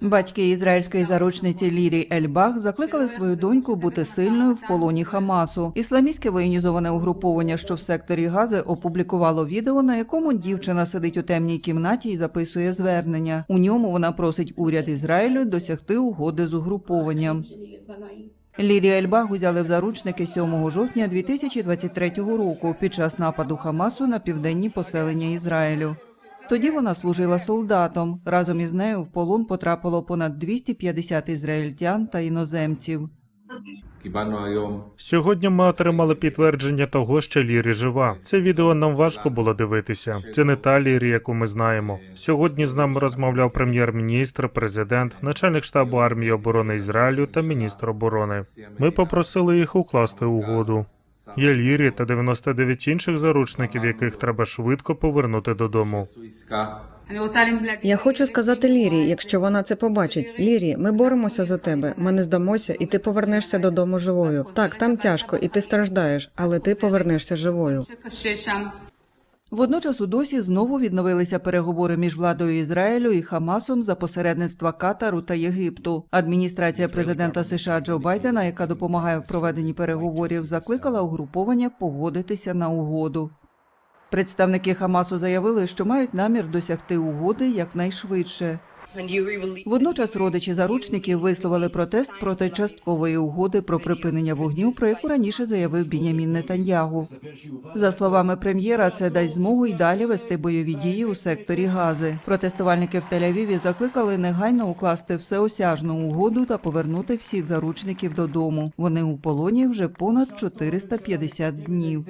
Батьки ізраїльської заручниці Лірі Ельбах закликали свою доньку бути сильною в полоні Хамасу. Ісламістське воєнізоване угруповання, що в секторі Гази, опублікувало відео, на якому дівчина сидить у темній кімнаті і записує звернення. У ньому вона просить уряд Ізраїлю досягти угоди з угрупованням. Лірі Ельбах узяли в заручники 7 жовтня 2023 року під час нападу Хамасу на південні поселення Ізраїлю. Тоді вона служила солдатом. Разом із нею в полон потрапило понад 250 ізраїльтян та іноземців. Сьогодні ми отримали підтвердження того, що Лірі жива. Це відео нам важко було дивитися. Це не та Лірі, яку ми знаємо. Сьогодні з нами розмовляв прем'єр-міністр, президент, начальник штабу армії оборони Ізраїлю та міністр оборони. Ми попросили їх укласти угоду. Ялірі та 99 інших заручників, яких треба швидко повернути додому. Я хочу сказати Лірі, якщо вона це побачить. Лірі, ми боремося за тебе. Ми не здамося, і ти повернешся додому живою. Так, там тяжко, і ти страждаєш, але ти повернешся живою. Водночас у досі знову відновилися переговори між владою Ізраїлю і Хамасом за посередництва Катару та Єгипту. Адміністрація президента США Джо Байдена, яка допомагає в проведенні переговорів, закликала угруповання погодитися на угоду. Представники Хамасу заявили, що мають намір досягти угоди якнайшвидше. Водночас родичі заручників висловили протест проти часткової угоди про припинення вогню, про яку раніше заявив Бінямін Нетаньягу. За словами прем'єра, це дасть змогу й далі вести бойові дії у секторі Гази. Протестувальники в Тель-Авіві закликали негайно укласти всеосяжну угоду та повернути всіх заручників додому. Вони у полоні вже понад 450 днів.